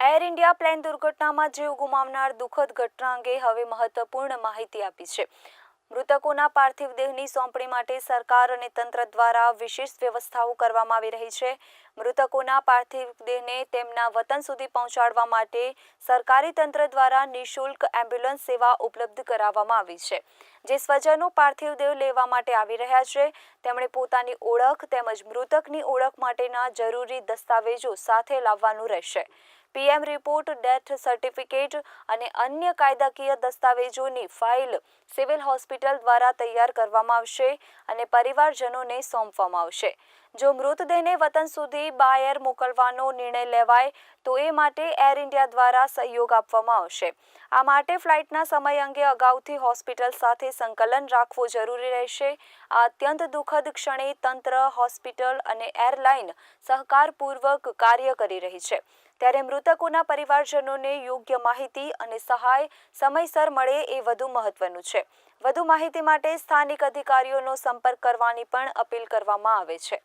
Air India plane દુર્ઘટનામાં જીવ ગુમાવનાર દુઃખદ ઘટના અંગે હવે મહત્વપૂર્ણ માહિતી આપી છે. મૃતકોના પાર્થિવ દેહની સોંપણી માટે સરકાર અને તંત્ર દ્વારા વિશેષ વ્યવસ્થાઓ કરવામાં આવી રહી છે. મૃતકોના પાર્થિવ દેહને તેમના વતન સુધી પહોંચાડવા માટે સરકારી તંત્ર દ્વારા નિઃશુલ્ક એમ્બ્યુલન્સ સેવા ઉપલબ્ધ કરાવવામાં આવી છે. જે સ્વજનો પાર્થિવ દેહ લેવા માટે આવી રહ્યા છે, તેમણે પોતાની ઓળખ તેમજ મૃતકની ઓળખ માટેના જરૂરી દસ્તાવેજો સાથે લાવવાનું રહેશે. પીએમ રિપોર્ટ, ડેથ સર્ટિફિકેટ અને અન્ય કાયદાકીય દસ્તાવેજોની ફાઇલ સિવિલ હોસ્પિટલ દ્વારા તૈયાર કરવામાં આવશે અને પરિવારજનોને સોંપવામાં આવશે. જો મૃતદેહને વતન સુધી બાય એર મોકલવાનો નિર્ણય લેવાય, તો એ માટે એર ઇન્ડિયા દ્વારા સહયોગ આપવામાં આવશે. આ માટે ફ્લાઇટના સમય અંગે અગાઉથી હોસ્પિટલ સાથે સંકલન રાખવું જરૂરી રહેશે. આ અત્યંત દુઃખદ ક્ષણે તંત્ર, હોસ્પિટલ અને એરલાઇન સહકારપૂર્વક કાર્ય કરી રહી છે. ત્યારે મૃતકોના પરિવારજનોને યોગ્ય માહિતી અને સહાય સમયસર મળે એ વધુ મહત્વનું છે. વધુ માહિતી માટે સ્થાનિક અધિકારીઓનો સંપર્ક કરવાની પણ અપીલ કરવામાં આવે છે.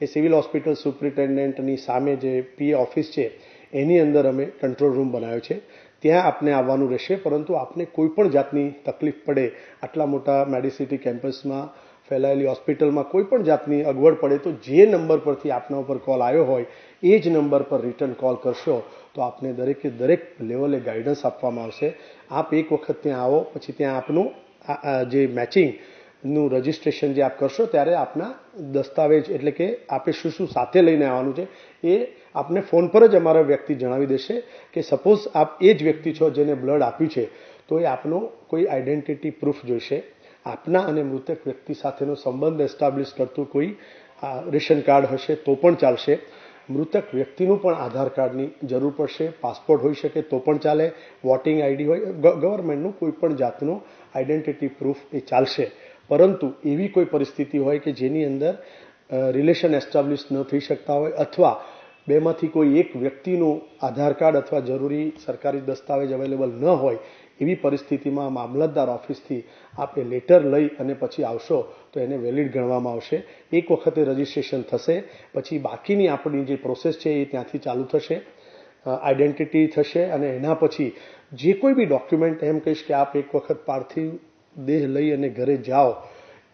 એ સિવિલ હોસ્પિટલ સુપ્રિન્ટેન્ડન્ટની સામે જે પી ઓફિસ છે, એની અંદર અમે કંટ્રોલ રૂમ બનાવ્યો છે. ત્યાં આપને આવવાનું રહેશે, પરંતુ આપને કોઈ પણ જાતની તકલીફ પડે આટલા મોટા મેડિસિટી કેમ્પસમાં ફેલાયેલી હોસ્પિટલમાં કોઈ પણ જાતની અગવડ પડે તો જે નંબર પરથી આપના ઉપર કોલ આવ્યો હોય, એ જ નંબર પર રિટર્ન કોલ કરશો તો આપને દરેકે દરેક લેવલે ગાઈડન્સ આપવામાં આવશે. આપ એક વખત ત્યાં આવો, પછી ત્યાં આપનું જે મેચિંગનું રજિસ્ટ્રેશન જે આપ કરશો ત્યારે આપના દસ્તાવેજ એટલે કે આપે શું શું સાથે લઈને આવવાનું છે એ આપને ફોન પર જ અમારા વ્યક્તિ જણાવી દેશે કે સપોઝ આપ એ જ વ્યક્તિ છો જેને બ્લડ આપ્યું છે, તો એ આપનો કોઈ આઈડેન્ટિટી પ્રૂફ જોઈશે. આપના અને મૃતક વ્યક્તિ સાથેનો સંબંધ એસ્ટાબ્લિશ કરતું કોઈ રેશન કાર્ડ હશે તો પણ ચાલશે. મૃતક વ્યક્તિનું પણ આધાર કાર્ડની જરૂર પડશે પાસપોર્ટ હોઈ શકે તો પણ ચાલે વોટિંગ આઈડી હોય ગવર્મેન્ટનું કોઈ પણ જાતનું આઈડેન્ટિટી પ્રૂફ એ ચાલશે. પરંતુ એવી કોઈ પરિસ્થિતિ હોય કે જેની અંદર રિલેશન એસ્ટાબ્લિશ ન થઈ શકતા હોય અથવા બેમાંથી કોઈ એક વ્યક્તિનું આધાર કાર્ડ અથવા જરૂરી સરકારી દસ્તાવેજ અવેલેબલ ન હોય, એવી પરિસ્થિતિમાં મામલતદાર ઓફિસથી આપે લેટર લઈ અને પછી આવશો તો એને વેલિડ ગણવામાં આવશે. એક વખતે રજિસ્ટ્રેશન થશે, પછી બાકીની આપણી જે પ્રોસેસ છે એ ત્યાંથી ચાલુ થશે આઈડેન્ટિટી થશે અને એના પછી જે કોઈ બી ડોક્યુમેન્ટ એમ કહીશ કે આપ એક વખત પાર્થિવ દેહ લઈ અને ઘરે જાઓ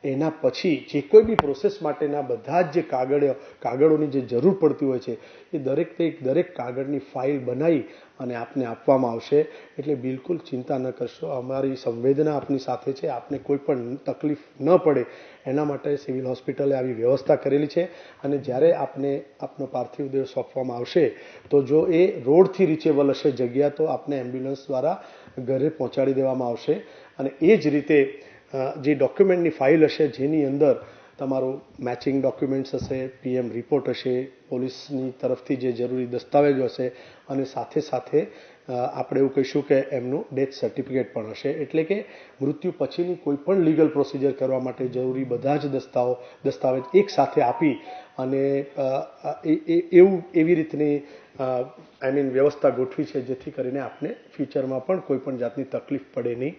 એના પછી જે કોઈ બી પ્રોસેસ માટેના બધા જ જે કાગળ કાગળોની જે જરૂર પડતી હોય છે, એ દરેક તે દરેક કાગળની ફાઇલ બનાવી અને આપને આપવામાં આવશે. એટલે બિલકુલ ચિંતા ન કરશો, અમારી સંવેદના આપની સાથે છે. આપને કોઈ પણ તકલીફ ન પડે. એના માટે સિવિલ હોસ્પિટલે આવી વ્યવસ્થા કરેલી છે. અને જ્યારે આપને આપનો પાર્થિવ દેહ સોંપવામાં આવશે, તો જો એ રોડથી રીચેબલ હશે જગ્યા, તો આપને એમ્બ્યુલન્સ દ્વારા ઘરે પહોંચાડી દેવામાં આવશે. અને એ જ રીતે જે ડોક્યુમેન્ટની ફાઇલ હશે જેની અંદર તમારું મેચિંગ ડોક્યુમેન્ટ્સ હશે, પીએમ રિપોર્ટ હશે, પોલીસની તરફથી જે જરૂરી દસ્તાવેજો હશે અને સાથે સાથે આપણે એવું કહીશું કે એમનું ડેથ સર્ટિફિકેટ પણ હશે. એટલે કે મૃત્યુ પછીની કોઈ પણ લીગલ પ્રોસિજર કરવા માટે જરૂરી બધા જ દસ્તાઓ, દસ્તાવેજ એક સાથે આપી અને એવું, એવી રીતની આઈ મીન વ્યવસ્થા ગોઠવી છે જેથી કરીને આપને ફ્યુચરમાં પણ કોઈ પણ જાતની તકલીફ પડે નહીં.